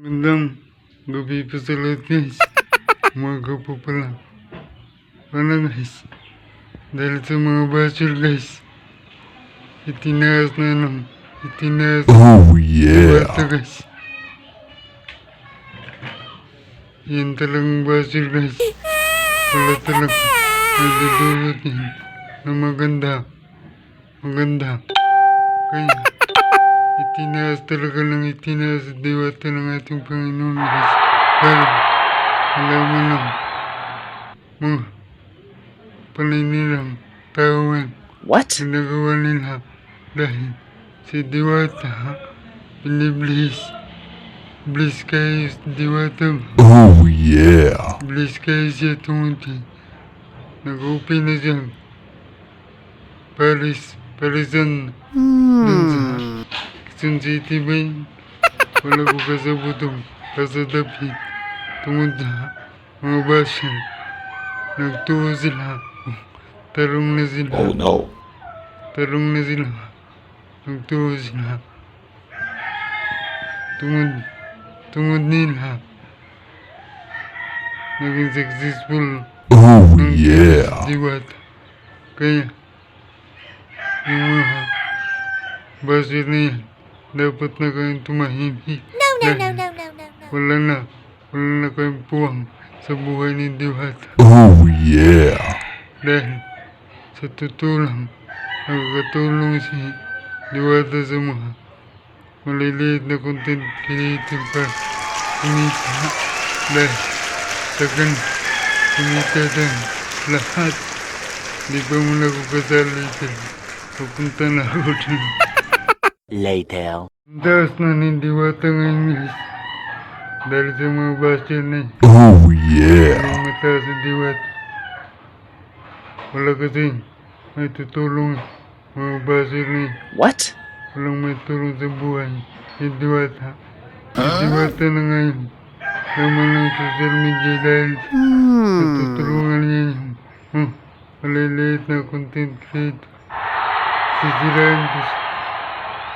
Magandang gabi po sa lahat guys. Umaga po pala. Paano guys? Dahil sa mga basher guys. Itinaas na ng itinaas Oh Bata yeah. guys. Yan talagang basher guys. Wala talaga. Nagdudulot yan. Na maganda. Maganda. Kaya itinaas talaga ng itinaas sa diwata ng ating Panginoon guys. Para malaman ng mga paninilang tao ang What? ginagawa nila dahil si Diwata biniblis. Bliss kayo sa Diwata. Oh yeah. Bliss kayo siya tungkol Nag-upi na siya. Paris, Parisan, dun sa Quezon City ba yun? Wala ko kasabutong kasadapit sa mga basya. Nagtuo sila. Tarong na sila. Oh no. Tarong na sila. Nagtuo sila. Tungod, tungod nila. Naging successful Oh yeah. diwat. Kaya, yung mga basir na yan, dapat na kayong tumahimik. No, no, no, no, no, no, no. Wala na, wala na kayong puwang sa buhay ni diwata. Oh yeah. Dahil sa totoo lang, nakakatulong si Diwata sa mga maliliit na content creator para kumita. Dahil sa kan kumita din lahat. Di ba mo na ako kasali dyan? Pupunta na ako dyan. later. Das nan hindi watang English. dari semua basir nih. Oh yeah. Mata wat. Kalau kesing, itu tolong mau basir nih. What? Kalau mau tolong sebuah sediwat. Sediwat tenangan. Namanya sosial media guys. Itu tolongannya. Hmm. Oleh lihat na konten creator. Sisiran terus.